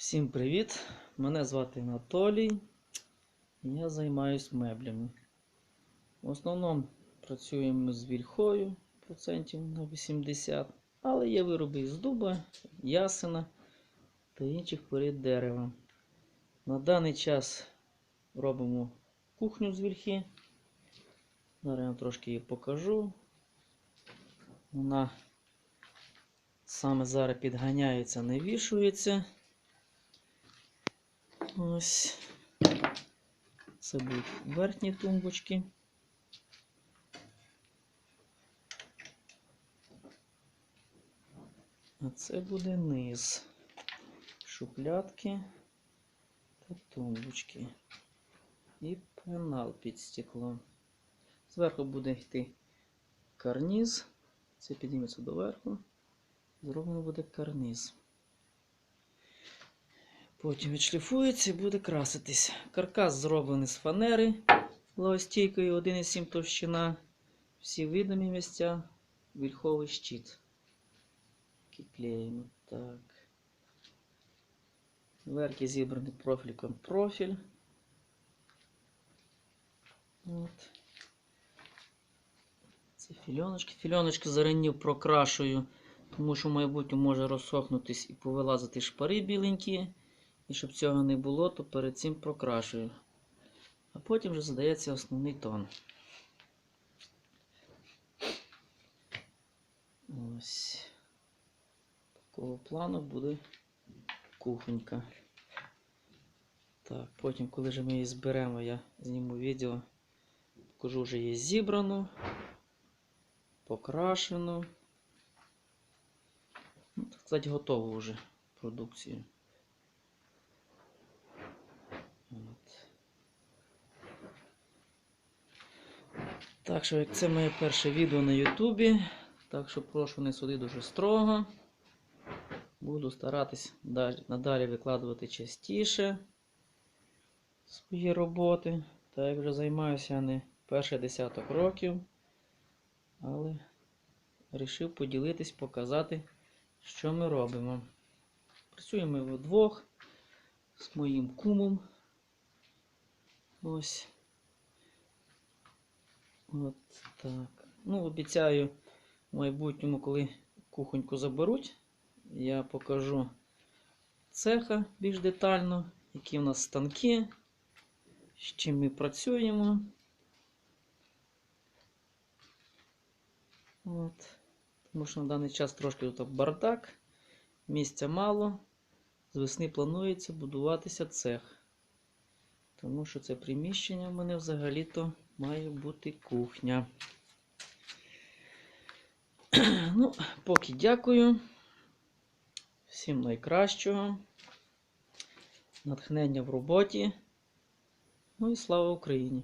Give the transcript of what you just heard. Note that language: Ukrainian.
Всім привіт! Мене звати Анатолій. Я займаюсь меблями. В основному працюємо з вільхою процентів на 80, але є вироби із дуба, ясена та інших порід дерева. На даний час робимо кухню з вільхи. Зараз я трошки її покажу. Вона саме зараз підганяється, не вішується. Ось. Це будуть верхні тумбочки. А це буде низ. Шуплятки та тумбочки. І пенал під стеклом. Зверху буде йти карніз. Це підніметься доверху. Зроблено буде карниз. Потім відшліфується і буде краситись. Каркас зроблений з фанери лавостійкою 1,7 товщина. Всі видимі місця, вільховий щит. Клеїмо. Так. Верхи зібраний профільком профіль. От. Це фільоночки. Фільоночки заранів прокрашую, тому що в майбутньому може розсохнутись і повилазити шпари біленькі. І щоб цього не було, то перед цим прокрашую. А потім вже задається основний тон. Ось. Такого плану буде кухонька. Так, потім, коли вже ми її зберемо, я зніму відео. Покажу вже її зібрану, покрашену. Ну, так сказати, готову вже продукцію. От. Так що, як це моє перше відео на Ютубі, так що прошу не суди дуже строго. Буду старатись надалі викладувати частіше свої роботи. Так як вже займаюся не перший десяток років. Але вирішив поділитись, показати, що ми робимо. Працюємо вдвох з моїм кумом. Ось. От так. Ну, обіцяю в майбутньому, коли кухоньку заберуть, я покажу цеха більш детально, які у нас станки, з чим ми працюємо. От. Тому що на даний час трошки тут бардак, місця мало. З весни планується будуватися цех. Тому що це приміщення в мене взагалі-то має бути кухня. Ну, поки дякую. Всім найкращого. Натхнення в роботі. Ну і слава Україні!